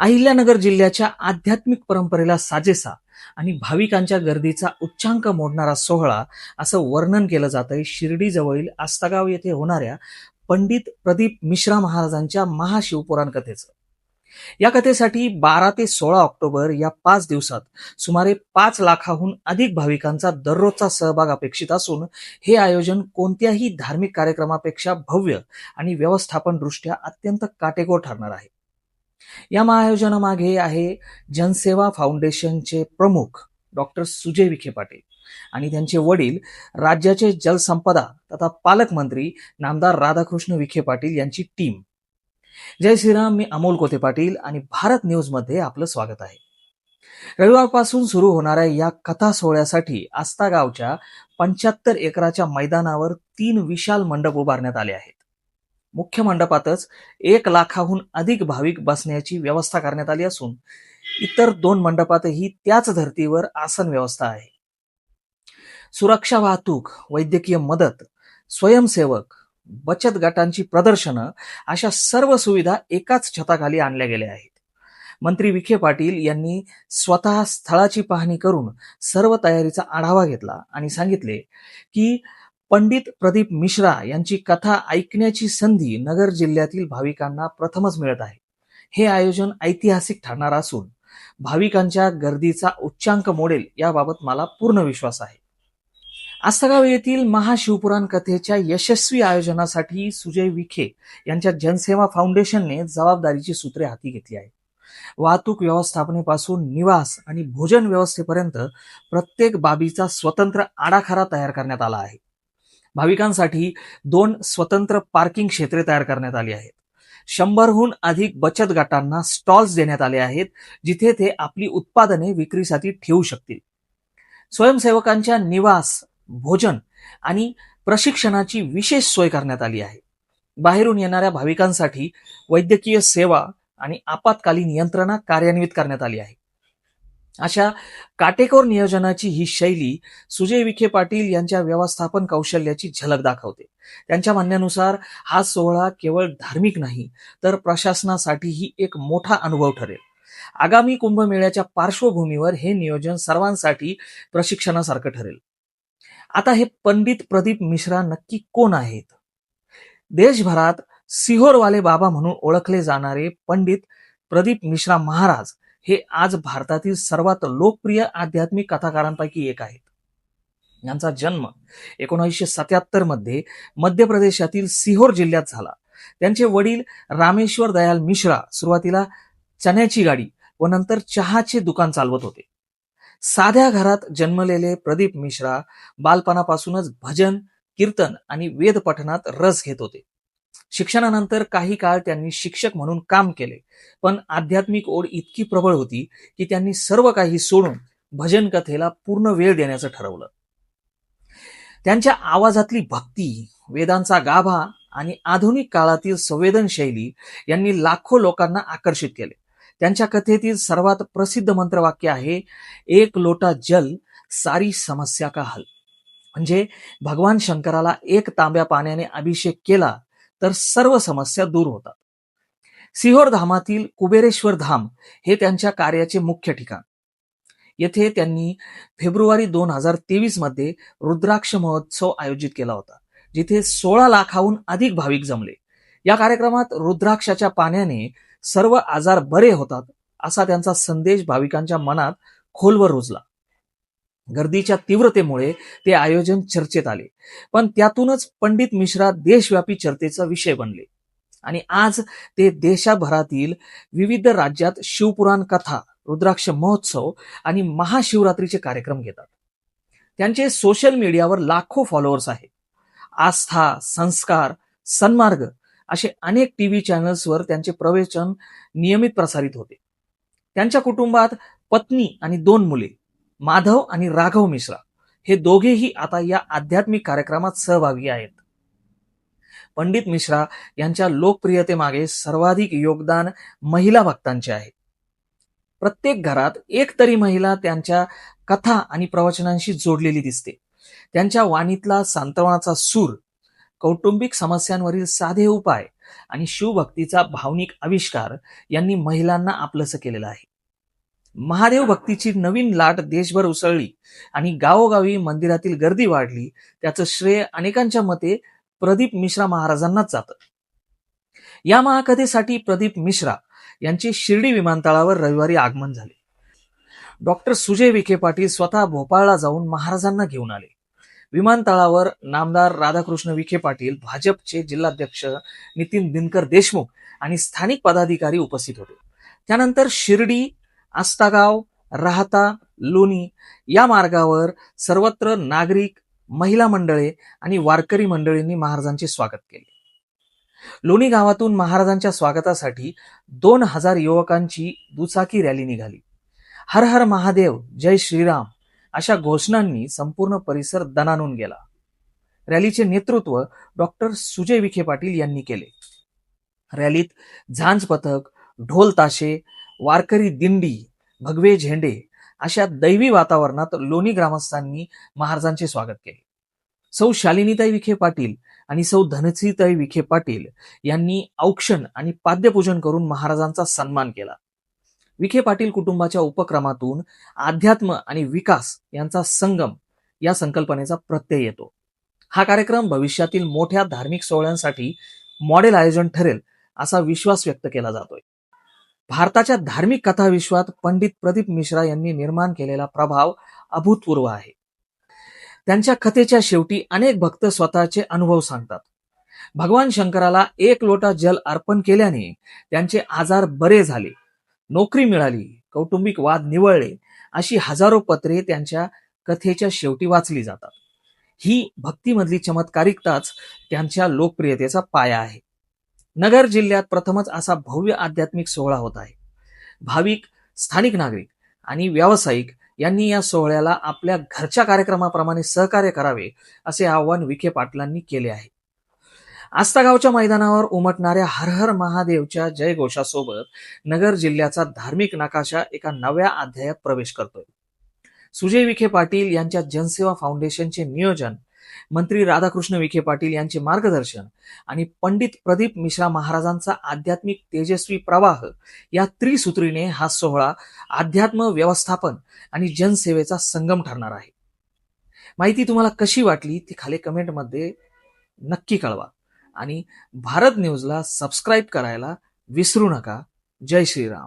अहिल्यानगर जिल्ह्याच्या आध्यात्मिक परंपरेला साजेसा आणि भाविकांच्या गर्दीचा उच्चांक मोडणारा सोहळा असं वर्णन केलं जातंय शिर्डीजवळील आस्तागाव येथे होणाऱ्या पंडित प्रदीप मिश्रा महाराजांच्या महाशिवपुराण कथेचं या कथेसाठी बारा ते सोळा ऑक्टोबर या पाच दिवसात सुमारे पाच लाखाहून अधिक भाविकांचा दररोजचा सहभाग अपेक्षित असून हे आयोजन कोणत्याही धार्मिक कार्यक्रमापेक्षा भव्य आणि व्यवस्थापन दृष्ट्या अत्यंत काटेकोर ठरणार आहे. या महाआयोजनामागे आहे जनसेवा फाउंडेशनचे प्रमुख डॉक्टर सुजय विखे पाटील आणि त्यांचे वडील राज्याचे जलसंपदा तथा पालकमंत्री नामदार राधाकृष्ण विखे पाटील यांची टीम. जय श्रीराम मी अमोल कोते पाटील आणि भारत न्यूजमध्ये आपलं स्वागत आहे. रविवारपासून सुरू होणाऱ्या या कथा सोहळ्यासाठी आस्ता गावच्या पंच्याहत्तर एकराच्या मैदानावर तीन विशाल मंडप उभारण्यात आले आहेत. मुख्य मंडपातच एक लाखाहून अधिक भाविक बसण्याची व्यवस्था करण्यात आली असून इतर दोन मंडपातही त्याच धर्तीवर आसन व्यवस्था आहे. सुरक्षा वाहतूक वैद्यकीय मदत स्वयंसेवक बचत गटांची प्रदर्शनं अशा सर्व सुविधा एकाच छताखाली आणल्या गेल्या आहेत. मंत्री विखे पाटील यांनी स्वतः स्थळाची पाहणी करून सर्व तयारीचा आढावा घेतला आणि सांगितले की पंडित प्रदीप मिश्रा यांची कथा ऐकण्याची संधी नगर जिल्ह्यातील भाविकांना प्रथमच मिळत आहे. हे आयोजन ऐतिहासिक ठरणार असून भाविकांच्या गर्दीचा उच्चांक मोडेल याबाबत मला पूर्ण विश्वास आहे. आस्तगाव येथील महाशिवपुराण कथेच्या यशस्वी आयोजनासाठी सुजय विखे यांच्या जनसेवा फाउंडेशनने जबाबदारीची सूत्रे हाती घेतली आहेत. वाहतूक व्यवस्थापनेपासून निवास आणि भोजन व्यवस्थेपर्यंत प्रत्येक बाबीचा स्वतंत्र आराखडा तयार करण्यात आला आहे. भाविकांसाठी दोन स्वतंत्र पार्किंग क्षेत्रे तयार करण्यात आली आहेत. शंभरहून अधिक बचत गटांना स्टॉल्स देण्यात आले आहेत जिथे ते आपली उत्पादने विक्रीसाठी ठेवू शकतील. स्वयंसेवकांच्या निवास भोजन आणि प्रशिक्षणाची विशेष सोय करण्यात आली आहे. बाहेरून येणाऱ्या भाविकांसाठी वैद्यकीय सेवा आणि आपत्कालीन यंत्रणा कार्यान्वित करण्यात आली आहे. अशा काटेकोर नियोजनाची ही शैली सुजय विखे पाटील यांच्या व्यवस्थापन कौशल्याची झलक दाखवते. त्यांच्या म्हणण्यानुसार हा सोहळा केवळ धार्मिक नाही तर प्रशासनासाठीही एक मोठा अनुभव ठरेल. आगामी कुंभमेळ्याच्या पार्श्वभूमीवर हे नियोजन सर्वांसाठी प्रशिक्षणासारखं ठरेल. आता हे पंडित प्रदीप मिश्रा नक्की कोण आहेत? देशभरात सिहोरवाले बाबा म्हणून ओळखले जाणारे पंडित प्रदीप मिश्रा महाराज हे आज भारतातील सर्वात लोकप्रिय आध्यात्मिक कथाकारांपैकी एक आहेत. यांचा जन्म एकोणीसशे सत्याहत्तरमध्ये मध्य प्रदेशातील सिहोर जिल्ह्यात झाला. त्यांचे वडील रामेश्वर दयाल मिश्रा सुरुवातीला चण्याची गाडी व नंतर चहाचे दुकान चालवत होते. साध्या घरात जन्मलेले प्रदीप मिश्रा बालपणापासूनच भजन कीर्तन आणि वेद पठणात रस घेत होते. शिक्षणानंतर काही काळ त्यांनी शिक्षक म्हणून काम केले. पण आध्यात्मिक ओढ इतकी प्रबळ होती की त्यांनी सर्व काही सोडून भजन कथेला पूर्ण वेळ देण्याचं ठरवलं. त्यांच्या आवाजातली भक्ती वेदांचा गाभा आणि आधुनिक काळातील संवेदनशैली यांनी लाखो लोकांना आकर्षित केले. त्यांच्या कथेतील सर्वात प्रसिद्ध मंत्रवाक्य आहे एक लोटा जल सारी समस्या का हल? म्हणजे भगवान शंकराला एक तांब्या पाण्याने अभिषेक केला तर सर्व समस्या दूर होतात. सिहोर धामातील कुबेरेश्वर धाम हे त्यांच्या कार्याचे मुख्य ठिकाण. येथे त्यांनी फेब्रुवारी दोन हजार तेवीसमध्ये रुद्राक्ष महोत्सव आयोजित केला होता जिथे सोळा लाखाहून अधिक भाविक जमले. या कार्यक्रमात रुद्राक्षाच्या पाण्याने सर्व आजार बरे होतात असा त्यांचा संदेश भाविकांच्या मनात खोलवर रुजला. गर्दीच्या तीव्रतेमुळे ते आयोजन चर्चेत आले. पण त्यातूनच पंडित मिश्रा देशव्यापी चर्चेचा विषय बनले. आणि आज ते देशभरातील विविध राज्यात शिवपुराण कथा रुद्राक्ष महोत्सव आणि महाशिवरात्रीचे कार्यक्रम घेतात. त्यांचे सोशल मीडियावर लाखो फॉलोअर्स आहेत. आस्था संस्कार सन्मार्ग असे अनेक टीव्ही चॅनल्सवर त्यांचे प्रवचन नियमित प्रसारित होते. त्यांच्या कुटुंबात पत्नी आणि दोन मुले. माधव आणि राघव मिश्रा हे दोघेही आता या आध्यात्मिक कार्यक्रमात सहभागी आहेत. पंडित मिश्रा यांच्या लोकप्रियतेमागे सर्वाधिक योगदान महिला भक्तांचे आहे. प्रत्येक घरात एक तरी महिला त्यांच्या कथा आणि प्रवचनांशी जोडलेली दिसते. त्यांच्या वाणीतला सांत्वनाचा सूर कौटुंबिक समस्यांवरील साधे उपाय आणि शिवभक्तीचा भावनिक आविष्कार यांनी महिलांना आपलंसं केलेलं आहे. महादेव भक्तीची नवीन लाट देशभर उसळली आणि गावोगावी मंदिरातील गर्दी वाढली. त्याचं श्रेय अनेकांच्या मते प्रदीप मिश्रा महाराजांनाच जातं. या महाकथेसाठी प्रदीप मिश्रा यांचे शिर्डी विमानतळावर रविवारी आगमन झाले. डॉक्टर सुजय विखे पाटील स्वतः भोपाळला जाऊन महाराजांना घेऊन आले. विमानतळावर नामदार राधाकृष्ण विखे पाटील भाजपचे जिल्हाध्यक्ष नितीन दिनकर देशमुख आणि स्थानिक पदाधिकारी उपस्थित होते. त्यानंतर शिर्डी आस्तागाव राहता लोणी या मार्गावर सर्वत्र नागरिक महिला मंडळे आणि वारकरी मंडळींनी महाराजांचे स्वागत केले. लोणी गावातून महाराजांच्या स्वागतासाठी दोन हजार युवकांची दुचाकी रॅली निघाली. हर हर महादेव जय श्रीराम अशा घोषणांनी संपूर्ण परिसर दणानून गेला. रॅलीचे नेतृत्व डॉक्टर सुजय विखे पाटील यांनी केले. रॅलीत झांज पथक ढोल ताशे वारकरी दिंडी भगवे झेंडे अशा दैवी वातावरणात लोणी ग्रामस्थांनी महाराजांचे स्वागत केले. सौ शालिनीताई विखे पाटील आणि सौ धनसीताई विखे पाटील यांनी औक्षण आणि पाद्यपूजन करून महाराजांचा सन्मान केला. विखे पाटील कुटुंबाच्या उपक्रमातून अध्यात्म आणि विकास यांचा संगम या संकल्पनेचा प्रत्यय येतो. हा कार्यक्रम भविष्यातील मोठ्या धार्मिक सोहळ्यांसाठी मॉडेल आयोजन ठरेल असा विश्वास व्यक्त केला जातोय. भारताच्या धार्मिक कथाविश्वात पंडित प्रदीप मिश्रा यांनी निर्माण केलेला प्रभाव अभूतपूर्व आहे. त्यांच्या कथेच्या शेवटी अनेक भक्त स्वतःचे अनुभव सांगतात. भगवान शंकराला एक लोटा जल अर्पण केल्याने त्यांचे आजार बरे झाले नोकरी मिळाली कौटुंबिक वाद निवळले अशी हजारो पत्रे त्यांच्या कथेच्या शेवटी वाचली जातात. ही भक्तीमधली चमत्कारिकताच त्यांच्या लोकप्रियतेचा पाया आहे. नगर जिल्ह्यात प्रथमच असा भव्य आध्यात्मिक सोहळा होत आहे. भाविक स्थानिक नागरिक आणि व्यावसायिक यांनी या सोहळ्याला आपल्या घरच्या कार्यक्रमाप्रमाणे सहकार्य करावे असे आवाहन विखे पाटलांनी केले आहे. आस्तागावच्या मैदानावर उमटणाऱ्या हर हर महादेवच्या जयघोषासोबत नगर जिल्ह्याचा धार्मिक नकाशा एका नव्या अध्यायात प्रवेश करतोय. सुजय विखे पाटील यांच्या जनसेवा फाउंडेशनचे नियोजन मंत्री राधाकृष्ण विखे पाटील यांचे मार्गदर्शन आणि पंडित प्रदीप मिश्रा महाराजांचा आध्यात्मिक तेजस्वी प्रवाह या त्रिसूत्रीने हा सोहळा अध्यात्म व्यवस्थापन आणि जनसेवेचा संगम ठरणार आहे. माहिती तुम्हाला कशी वाटली ती खाली कमेंटमध्ये नक्की कळवा. आणि भारत न्यूजला सबस्क्राईब करायला विसरू नका. जय श्रीराम.